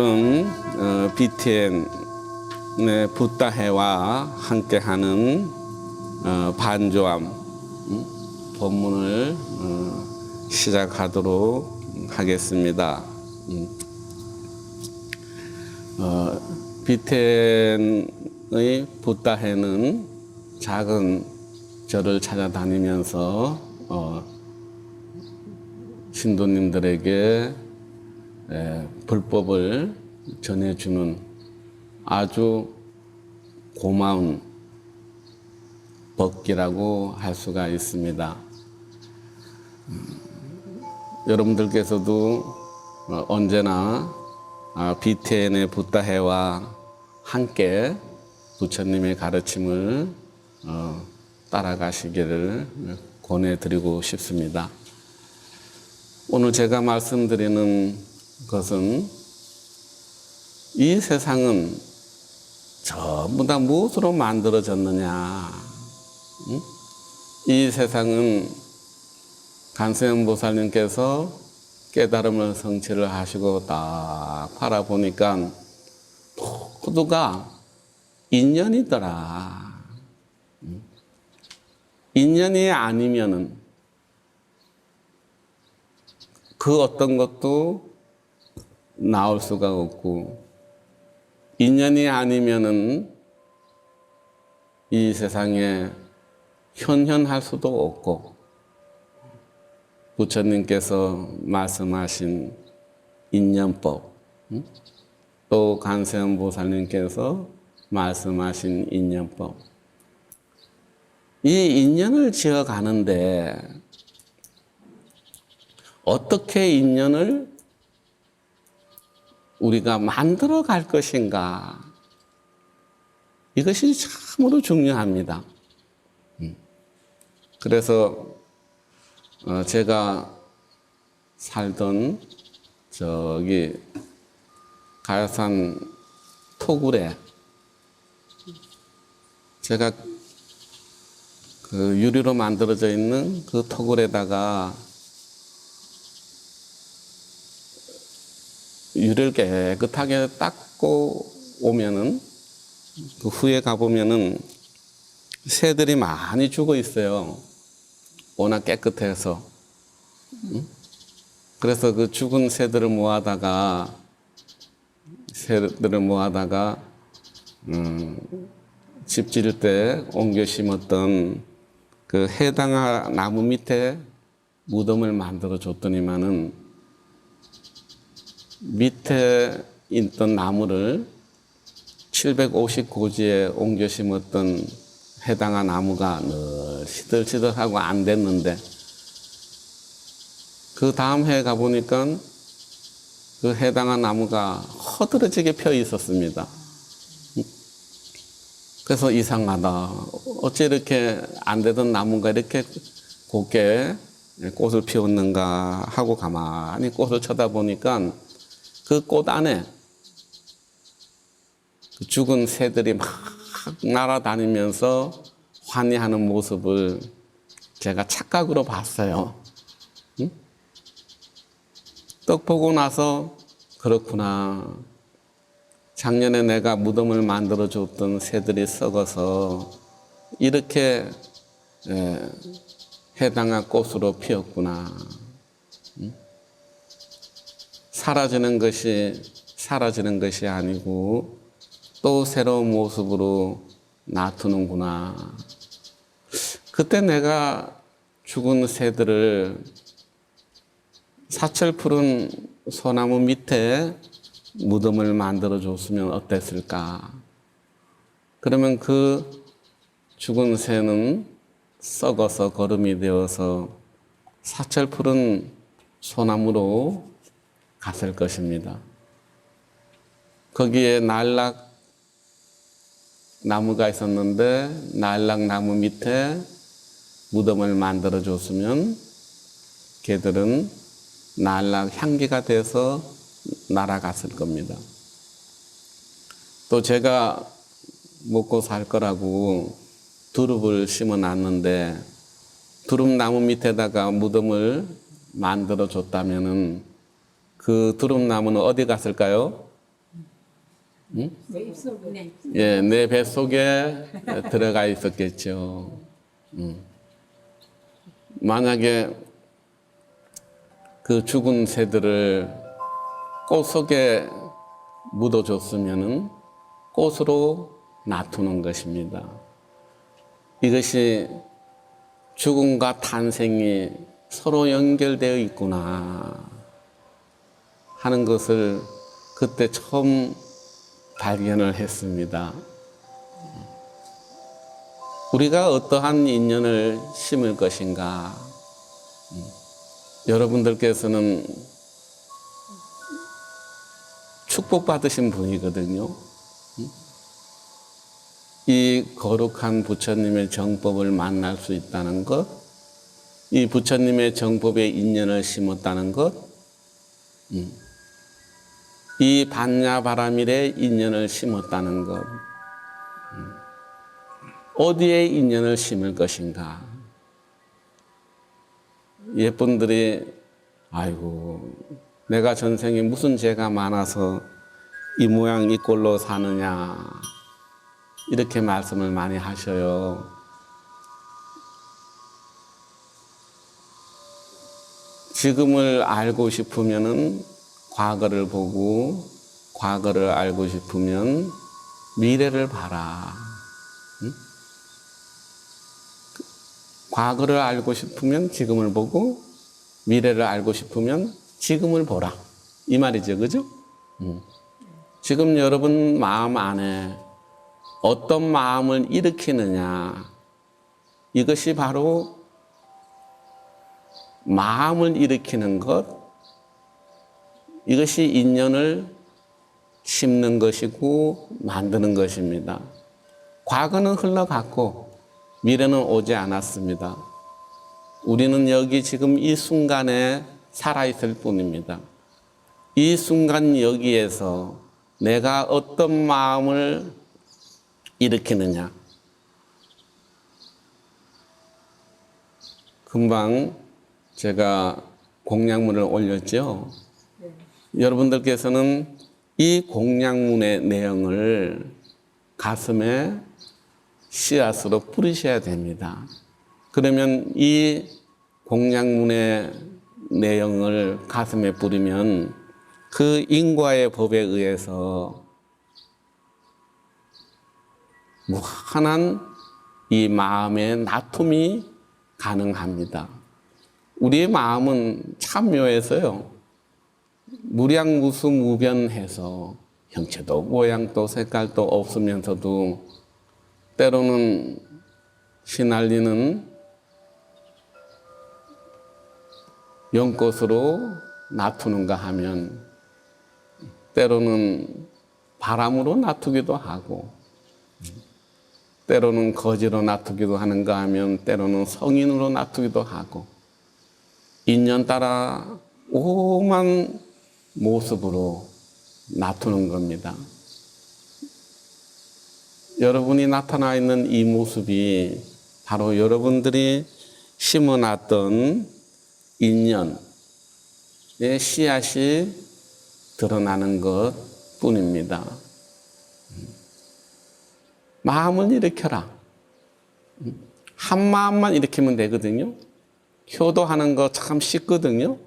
오늘은 어, BTN의 붓다해와 함께하는 어, 반조함 음, 본문을 어, 시작하도록 하겠습니다. 음. 어, BTN의 붓다해는 작은 절을 찾아다니면서 어, 신도님들에게 에, 불법을 전해주는 아주 고마운 법기라고 할 수가 있습니다. 음, 여러분들께서도 어, 언제나 아, BTN의 붓다해와 함께 부처님의 가르침을 어, 따라가시기를 권해드리고 싶습니다. 오늘 제가 말씀드리는 것은 이 세상은 전부 다 무엇으로 만들어졌느냐? 응? 이 세상은 간세음 보살님께서 깨달음을 성취를 하시고 딱 바라보니까 모두가 인연이더라. 응? 인연이 아니면은 그 어떤 것도 나올 수가 없고 인연이 아니면은 이 세상에 현현할 수도 없고 부처님께서 말씀하신 인연법 음? 또 간세음 보살님께서 말씀하신 인연법 이 인연을 지어 가는데 어떻게 인연을 우리가 만들어 갈 것인가. 이것이 참으로 중요합니다. 음. 그래서 어, 제가 살던 저기 가야산 토굴에 제가 그 유리로 만들어져 있는 그 토굴에다가 유리를 깨끗하게 닦고 오면은 그 후에 가보면은 새들이 많이 죽어 있어요. 워낙 깨끗해서. 응? 그래서 그 죽은 새들을 모아다가 새들을 모아다가 음, 집 지을 때 옮겨 심었던 그 해당 나무 밑에 무덤을 만들어 줬더니만은 밑에 있던 나무를 750고지에 옮겨 심었던 해당한 나무가 늘 시들시들하고 안 됐는데 그 다음 해에 가보니까 그 해당한 나무가 허드러지게 펴 있었습니다. 그래서 이상하다. 어째 이렇게 안 되던 나무가 이렇게 곱게 꽃을 피웠는가 하고 가만히 꽃을 쳐다보니까 그 꽃 안에 그 죽은 새들이 막 날아다니면서 환희하는 모습을 제가 착각으로 봤어요. 응? 떡 보고 나서 그렇구나. 작년에 내가 무덤을 만들어 줬던 새들이 썩어서 이렇게 예, 해당한 꽃으로 피었구나. 사라지는 것이 사라지는 것이 아니고 또 새로운 모습으로 나타는구나. 그때 내가 죽은 새들을 사철 푸른 소나무 밑에 무덤을 만들어 줬으면 어땠을까? 그러면 그 죽은 새는 썩어서 거름이 되어서 사철 푸른 소나무로 갔을 것입니다. 거기에 날락 나무가 있었는데 날락 나무 밑에 무덤을 만들어 줬으면 개들은 날락 향기가 돼서 날아갔을 겁니다. 또 제가 먹고 살 거라고 두릅을 심어 놨는데 두릅 나무 밑에다가 무덤을 만들어 줬다면은 그 두릅나무는 어디 갔을까요? 내 입속에 예, 내 뱃속에 들어가 있었겠죠. 음. 만약에 그 죽은 새들을 꽃 속에 묻어줬으면은 꽃으로 놔두는 것입니다. 이것이 죽음과 탄생이 서로 연결되어 있구나 하는 것을 그때 처음 발견을 했습니다. 우리가 어떠한 인연을 심을 것인가? 음, 여러분들께서는 축복받으신 분이거든요. 음? 이 거룩한 부처님의 정법을 만날 수 있다는 것, 이 부처님의 정법에 인연을 심었다는 것, 음. 이 반야 바라밀에 인연을 심었다는 것. 음. 어디에 인연을 심을 것인가? 예쁜들이, 아이고, 내가 전생에 무슨 죄가 많아서 이 모양 이 꼴로 사느냐. 이렇게 말씀을 많이 하셔요. 지금을 알고 싶으면은 과거를 보고 과거를 알고 싶으면 미래를 봐라. 응? 과거를 알고 싶으면 지금을 보고 미래를 알고 싶으면 지금을 보라. 이 말이죠. 그죠? 응. 지금 여러분 마음 안에 어떤 마음을 일으키느냐. 이것이 바로 마음을 일으키는 것, 이것이 인연을 심는 것이고 만드는 것입니다. 과거는 흘러갔고 미래는 오지 않았습니다. 우리는 여기 지금 이 순간에 살아있을 뿐입니다. 이 순간 여기에서 내가 어떤 마음을 일으키느냐. 금방 제가 공약문을 올렸죠. 여러분들께서는 이 공약문의 내용을 가슴에 씨앗으로 뿌리셔야 됩니다. 그러면 이 공약문의 내용을 가슴에 뿌리면 그 인과의 법에 의해서 무한한 이 마음의 나툼이 가능합니다. 우리의 마음은 참 묘해서요. 무량무수 무변해서 형체도 모양도 색깔도 없으면서도 때로는 시날리는 연꽃으로 놔두는가 하면 때로는 바람으로 놔두기도 하고 때로는 거지로 놔두기도 하는가 하면 때로는 성인으로 놔두기도 하고 인연 따라 오만 모습으로 나타는 겁니다. 여러분이 나타나 있는 이 모습이 바로 여러분들이 심어놨던 인연의 씨앗이 드러나는 것 뿐입니다. 마음을 일으켜라. 한 마음만 일으키면 되거든요. 효도하는 거 참 쉽거든요.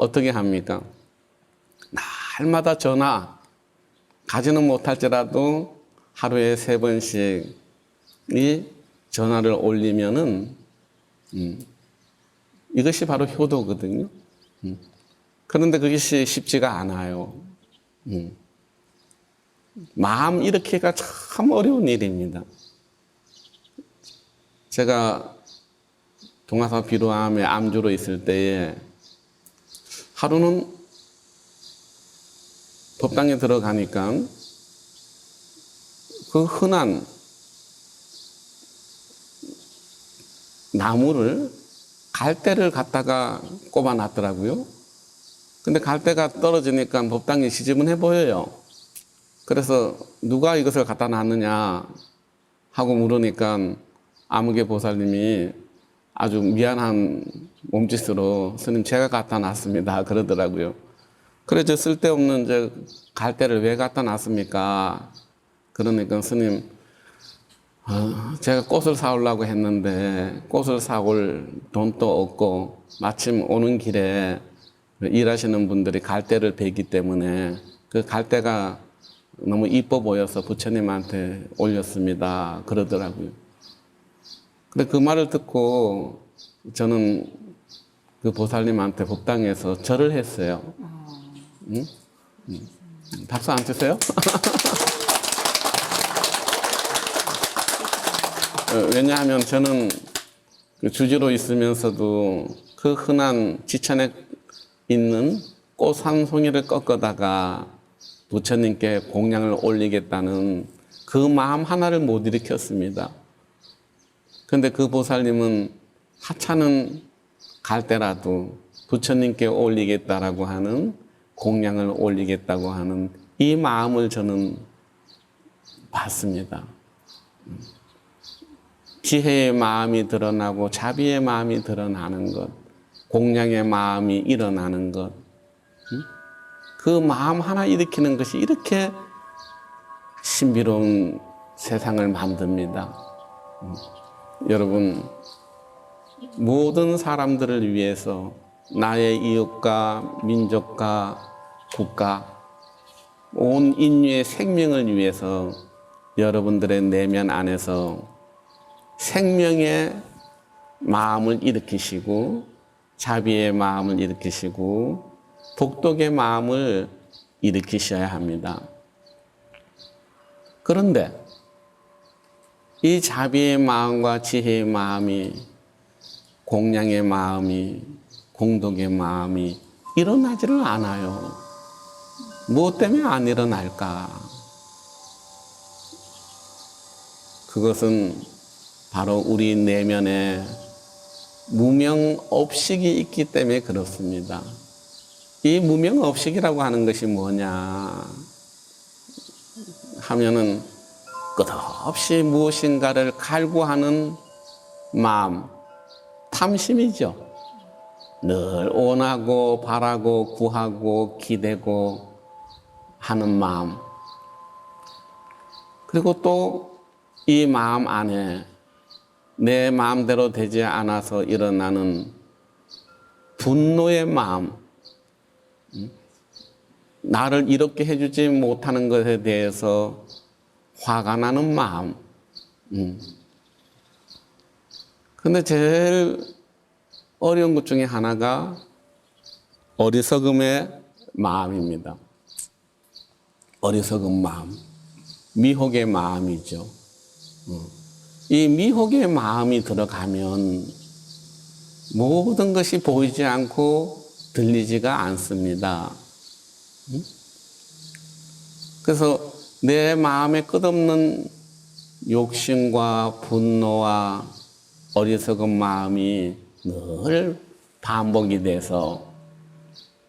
어떻게 합니까? 날마다 전화 가지는 못할지라도 하루에 세 번씩 이 전화를 올리면은 음, 이것이 바로 효도거든요. 음. 그런데 그것이 쉽지가 않아요. 음. 마음 일으키기가 참 어려운 일입니다. 제가 동화사 비로암에 암주로 있을 때에 하루는 법당에 들어가니까 그 흔한 나무를 갈대를 갖다가 꼽아 놨더라고요. 근데 갈대가 떨어지니까 법당이 지저분해 보여요. 그래서 누가 이것을 갖다 놨느냐 하고 물으니까 아무개 보살님이 아주 미안한 몸짓으로 스님 제가 갖다 놨습니다 그러더라고요. 그래 저 쓸데없는 저 갈대를 왜 갖다 놨습니까? 그러니까 스님 어, 제가 꽃을 사오려고 했는데 꽃을 사올 돈도 없고 마침 오는 길에 일하시는 분들이 갈대를 베기 때문에 그 갈대가 너무 이뻐 보여서 부처님한테 올렸습니다. 그러더라고요. 근데 그 말을 듣고 저는 그 보살님한테 법당에서 절을 했어요. 응? 응. 박수 안 치세요? 어, 왜냐하면 저는 그 주지로 있으면서도 그 흔한 지천에 있는 꽃 한 송이를 꺾어다가 부처님께 공양을 올리겠다는 그 마음 하나를 못 일으켰습니다. 근데 그 보살님은 하찮은 갈대라도 부처님께 올리겠다라고 하는 공양을 올리겠다고 하는 이 마음을 저는 봤습니다. 지혜의 마음이 드러나고 자비의 마음이 드러나는 것, 공양의 마음이 일어나는 것, 응? 그 마음 하나 일으키는 것이 이렇게 신비로운 세상을 만듭니다. 음. 여러분, 모든 사람들을 위해서 나의 이웃과 민족과 국가, 온 인류의 생명을 위해서 여러분들의 내면 안에서 생명의 마음을 일으키시고 자비의 마음을 일으키시고 복덕의 마음을 일으키셔야 합니다. 그런데 이 자비의 마음과 지혜의 마음이 공양의 마음이 공덕의 마음이 일어나지를 않아요. 무엇 때문에 안 일어날까? 그것은 바로 우리 내면에 무명 업식이 있기 때문에 그렇습니다. 이 무명 업식이라고 하는 것이 뭐냐 하면은 끝없이 무엇인가를 갈구하는 마음, 탐심이죠. 늘 원하고 바라고 구하고 기대고 하는 마음. 그리고 또 이 마음 안에 내 마음대로 되지 않아서 일어나는 분노의 마음, 음? 나를 이렇게 해주지 못하는 것에 대해서 화가 나는 마음. 음. 근데 제일 어려운 것 중에 하나가 어리석음의 마음입니다. 어리석은 마음. 미혹의 마음이죠. 이 미혹의 마음이 들어가면 모든 것이 보이지 않고 들리지가 않습니다. 그래서 내 마음에 끝없는 욕심과 분노와 어리석은 마음이 늘 반복이 돼서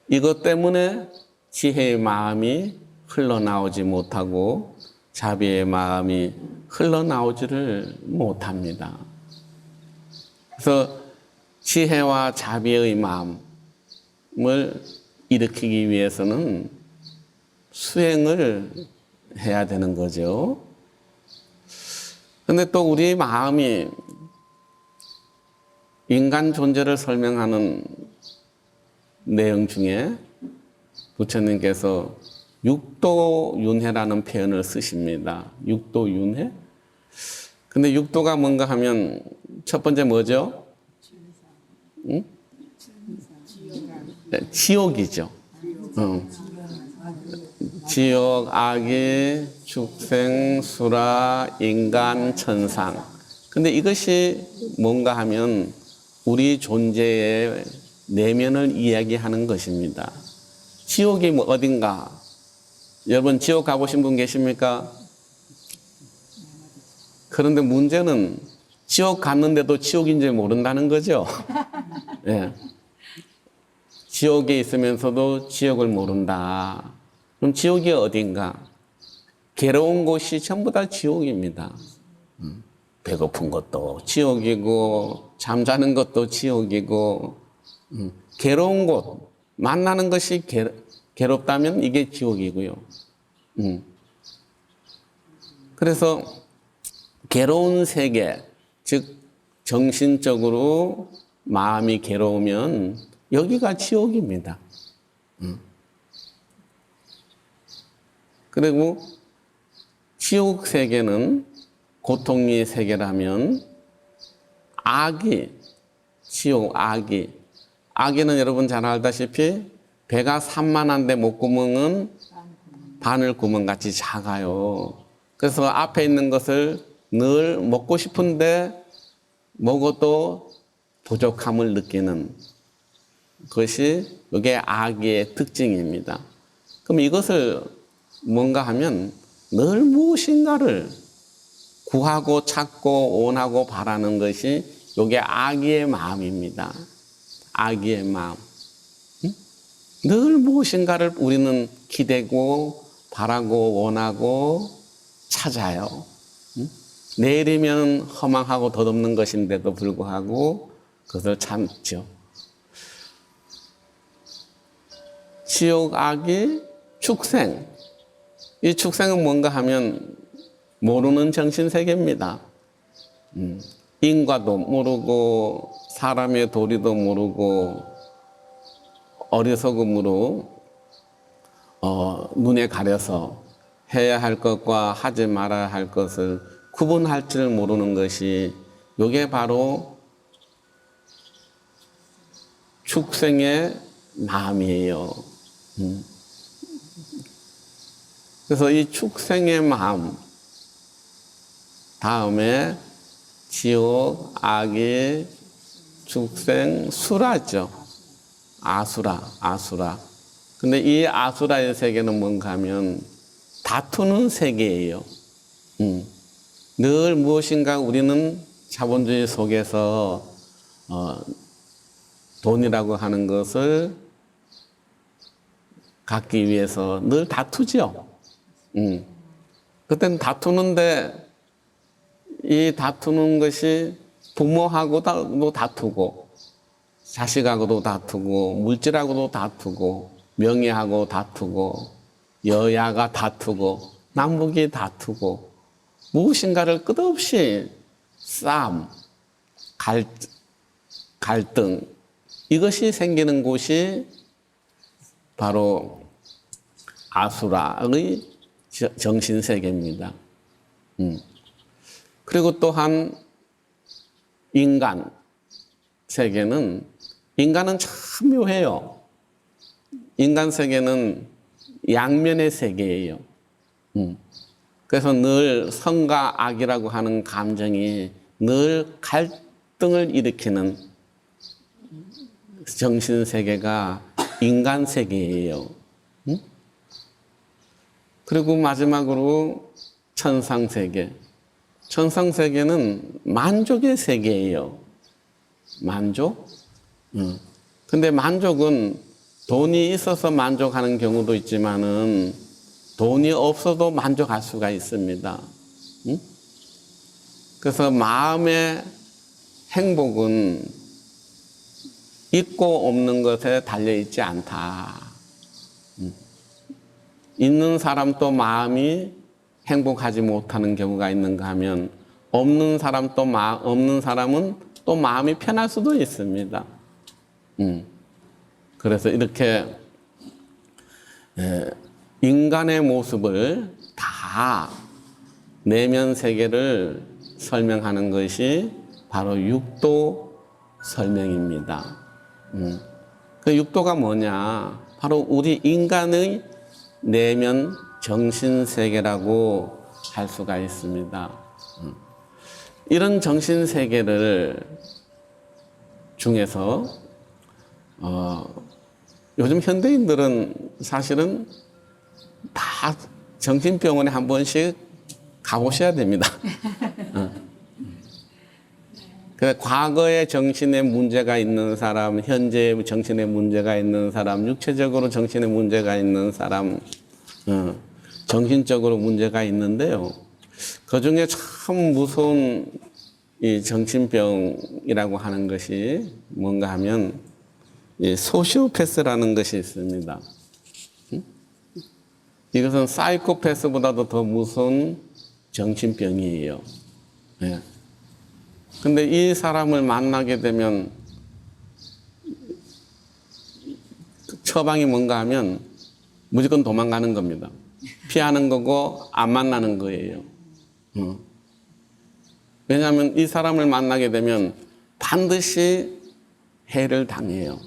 이것 때문에 지혜의 마음이 흘러나오지 못하고 자비의 마음이 흘러나오지를 못합니다. 그래서 지혜와 자비의 마음을 일으키기 위해서는 수행을 해야 되는 거죠. 근데 또 우리 마음이 인간 존재를 설명하는 내용 중에 부처님께서 육도윤회라는 표현을 쓰십니다. 육도윤회? 근데 육도가 뭔가 하면 첫 번째 뭐죠? 응? 네, 지옥이죠. 응. 지옥, 악의, 축생, 수라, 인간, 천상. 근데 이것이 뭔가 하면 우리 존재의 내면을 이야기하는 것입니다. 지옥이 뭐 어딘가? 여러분 지옥 가보신 분 계십니까? 그런데 문제는 지옥 갔는데도 지옥인지 모른다는 거죠. 예. 지옥에 있으면서도 지옥을 모른다. 그럼 지옥이 어딘가? 괴로운 곳이 전부 다 지옥입니다. 음, 배고픈 것도 지옥이고, 잠자는 것도 지옥이고, 음, 괴로운 곳, 만나는 것이 괴, 괴롭다면 이게 지옥이고요. 음. 그래서 괴로운 세계, 즉 정신적으로 마음이 괴로우면 여기가 지옥입니다. 음. 그리고 지옥 세계는 고통의 세계라면 악이 지옥 악이 악이는 여러분 잘 알다시피 배가 산만한데 목구멍은 바늘 구멍 같이 작아요. 그래서 앞에 있는 것을 늘 먹고 싶은데 먹어도 부족함을 느끼는 것이 이게 악의 특징입니다. 그럼 이것을 뭔가 하면 늘 무엇인가를 구하고 찾고 원하고 바라는 것이 이게 악의 마음입니다. 악의 마음. 응? 늘 무엇인가를 우리는 기대고 바라고 원하고 찾아요. 응? 내일이면 허망하고 덧없는 것인데도 불구하고 그것을 참죠. 지옥 악이 축생. 이 축생은 뭔가 하면 모르는 정신 세계입니다. 음, 인과도 모르고 사람의 도리도 모르고 어리석음으로 어, 눈에 가려서 해야 할 것과 하지 말아야 할 것을 구분할 줄 모르는 것이 이게 바로 축생의 마음이에요. 음. 그래서 이 축생의 마음 다음에 지옥, 악의, 축생, 수라죠. 아수라, 아수라. 근데 이 아수라의 세계는 뭔가 하면 다투는 세계예요. 음. 늘 무엇인가 우리는 자본주의 속에서 어, 돈이라고 하는 것을 갖기 위해서 늘 다투죠. 음. 그때는 다투는데 이 다투는 것이 부모하고도 다투고 자식하고도 다투고 물질하고도 다투고 명예하고 다투고 여야가 다투고 남북이 다투고 무엇인가를 끝없이 싸움, 갈, 갈등 이것이 생기는 곳이 바로 아수라의 정신 세계입니다. 음. 그리고 또한 인간 세계는 인간은 참 묘해요. 인간 세계는 양면의 세계예요. 음. 그래서 늘 선과 악이라고 하는 감정이 늘 갈등을 일으키는 정신 세계가 인간 세계예요. 음? 그리고 마지막으로 천상 세계. 천상 세계는 만족의 세계예요. 만족? 음. 근데 만족은 돈이 있어서 만족하는 경우도 있지만은 돈이 없어도 만족할 수가 있습니다. 음? 그래서 마음의 행복은 있고 없는 것에 달려 있지 않다. 음. 있는 사람도 마음이 행복하지 못하는 경우가 있는가 하면 없는 사람 또 마, 없는 사람은 또 마음이 편할 수도 있습니다. 음. 그래서 이렇게 에, 인간의 모습을 다 내면 세계를 설명하는 것이 바로 육도 설명입니다. 음. 그 육도가 뭐냐? 바로 우리 인간의 내면 정신 세계라고 할 수가 있습니다. 음. 이런 정신 세계를 중에서 어, 요즘 현대인들은 사실은 다 정신병원에 한 번씩 가보셔야 됩니다. 어. 그 과거에 정신에 문제가 있는 사람, 현재 정신에 문제가 있는 사람, 육체적으로 정신에 문제가 있는 사람, 어, 정신적으로 문제가 있는데요. 그 중에 참 무서운 이 정신병이라고 하는 것이 뭔가 하면 이 소시오패스라는 것이 있습니다. 이것은 사이코패스보다도 더 무서운 정신병이에요. 예. 근데 이 사람을 만나게 되면 처방이 뭔가 하면 무조건 도망가는 겁니다. 피하는 거고 안 만나는 거예요. 어. 왜냐하면 이 사람을 만나게 되면 반드시 해를 당해요.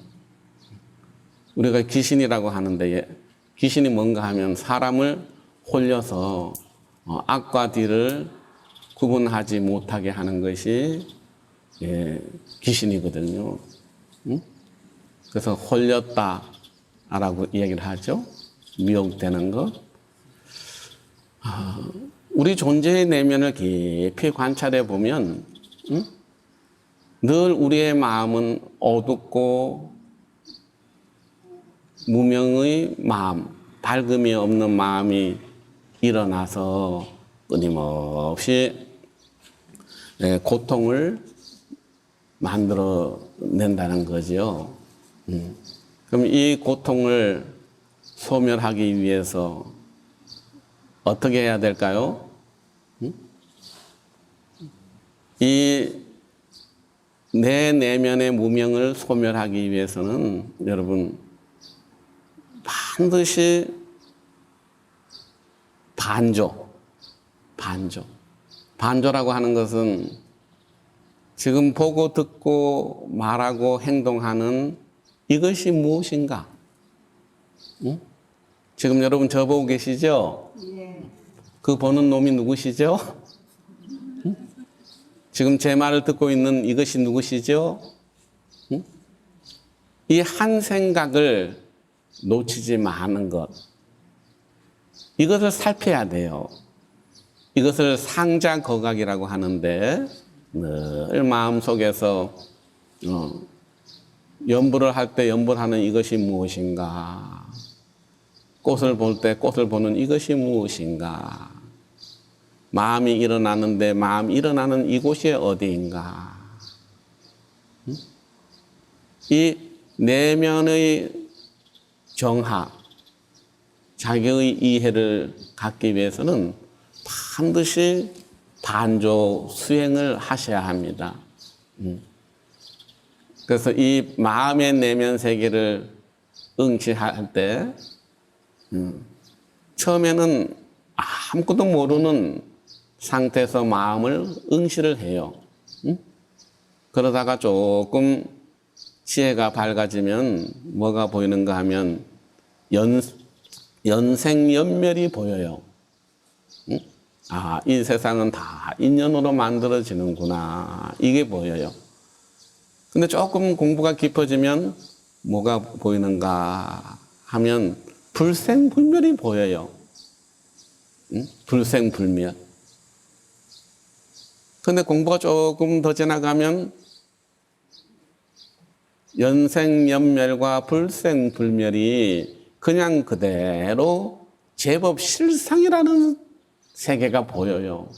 우리가 귀신이라고 하는데 예, 귀신이 뭔가 하면 사람을 홀려서 어, 악과 뒤를 구분하지 못하게 하는 것이 예, 귀신이거든요. 응? 그래서 홀렸다라고 이야기를 하죠. 미혹되는 것. 아, 우리 존재의 내면을 깊이 관찰해 보면 응? 늘 우리의 마음은 어둡고 무명의 마음, 밝음이 없는 마음이 일어나서 끊임없이 예, 고통을 만들어 낸다는 거죠. 음. 그럼 이 고통을 소멸하기 위해서 어떻게 해야 될까요? 음? 이내 내면의 무명을 소멸하기 위해서는 여러분 반드시 반조, 반조. 반조라고 하는 것은 지금 보고 듣고 말하고 행동하는 이것이 무엇인가? 응? 지금 여러분 저 보고 계시죠? 그 보는 놈이 누구시죠? 응? 지금 제 말을 듣고 있는 이것이 누구시죠? 이한 생각을 놓치지 마는 것. 이것을 살펴야 돼요. 이것을 상자 거각이라고 하는데 늘 마음 속에서 어, 연부를 할 때 연부하는 이것이 무엇인가? 꽃을 볼 때 꽃을 보는 이것이 무엇인가? 마음이 일어나는데 마음 일어나는 이곳이 어디인가? 응? 이 내면의 정화, 자기의 이해를 갖기 위해서는 반드시 반조 수행을 하셔야 합니다. 음. 그래서 이 마음의 내면 세계를 응시할 때, 음, 처음에는 아무것도 모르는 상태에서 마음을 응시를 해요. 음? 그러다가 조금 지혜가 밝아지면 뭐가 보이는가 하면 연, 연생 연멸이 보여요. 응? 아, 이 세상은 다 인연으로 만들어지는구나. 이게 보여요. 근데 조금 공부가 깊어지면 뭐가 보이는가 하면 불생불멸이 보여요. 응? 불생불멸. 근데 공부가 조금 더 지나가면 연생연멸과 불생불멸이 그냥 그대로 제법 실상이라는 세계가 보여요.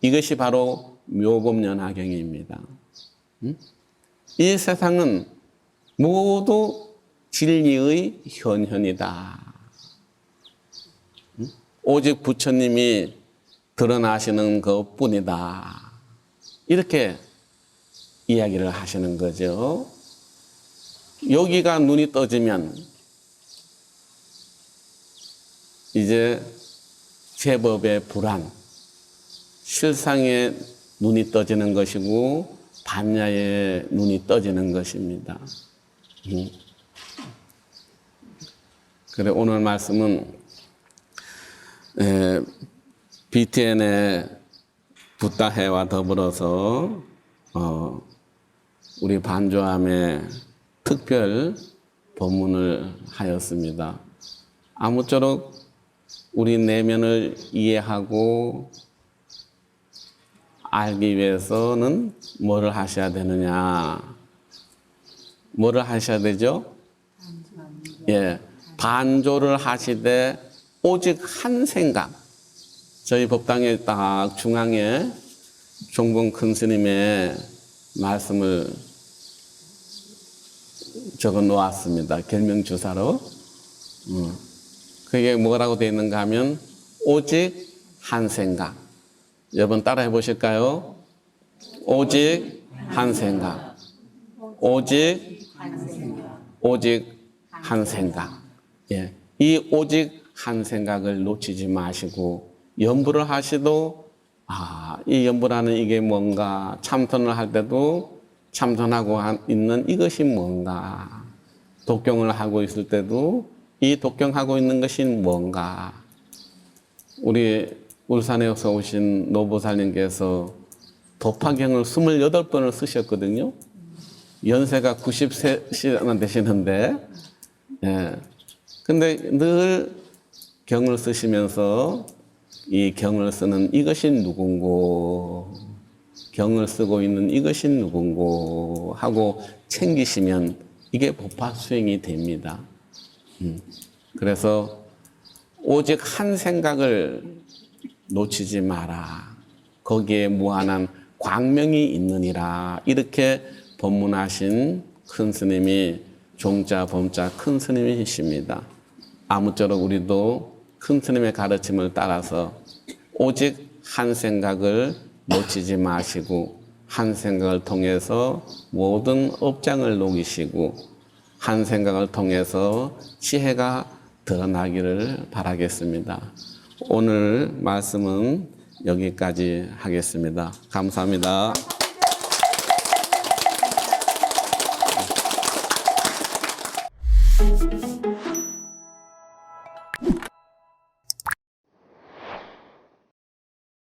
이것이 바로 묘법연화경입니다. 이 세상은 모두 진리의 현현이다. 오직 부처님이 드러나시는 것 뿐이다. 이렇게 이야기를 하시는 거죠. 여기가 눈이 떠지면 이제 제법의 불안, 실상의 눈이 떠지는 것이고 반야의 눈이 떠지는 것입니다. 음. 그래 오늘 말씀은 에, BTN의 부다해와 더불어서 어, 우리 반조함의 특별 법문을 하였습니다. 아무쪼록 우리 내면을 이해하고 알기 위해서는 뭐를 하셔야 되느냐? 뭐를 하셔야 되죠? 예, 반조를 하시되 오직 한 생각. 저희 법당에 딱 중앙에 종봉 큰 스님의 말씀을 적어 놓았습니다. 결명 주사로. 음. 그게 뭐라고 되어 있는가 하면 오직 한 생각. 여러분 따라해 보실까요? 오직 한 생각. 오직 오직 한 생각. 예. 이 오직 한 생각을 놓치지 마시고 연부를 하시도 아, 이 연부라는 이게 뭔가 참선을 할 때도 참선하고 한- 있는 이것이 뭔가 독경을 하고 있을 때도 이 독경하고 있는 것이 뭔가 우리 울산에서 오신 노보살님께서 도파경을 28번을 쓰셨거든요. 연세가 90세나 되시는데, 예. 근데 늘 경을 쓰시면서 이 경을 쓰는 이것이 누군고, 경을 쓰고 있는 이것이 누군고 하고 챙기시면 이게 법화 수행이 됩니다. 음. 그래서 오직 한 생각을 놓치지 마라. 거기에 무한한 광명이 있느니라. 이렇게 법문하신 큰 스님이 종자 범자 큰 스님이십니다. 아무쪼록 우리도 큰 스님의 가르침을 따라서 오직 한 생각을 놓치지 마시고 한 생각을 통해서 모든 업장을 녹이시고 한 생각을 통해서 지혜가 드러나기를 바라겠습니다. 오늘 말씀은 여기까지 하겠습니다. 감사합니다.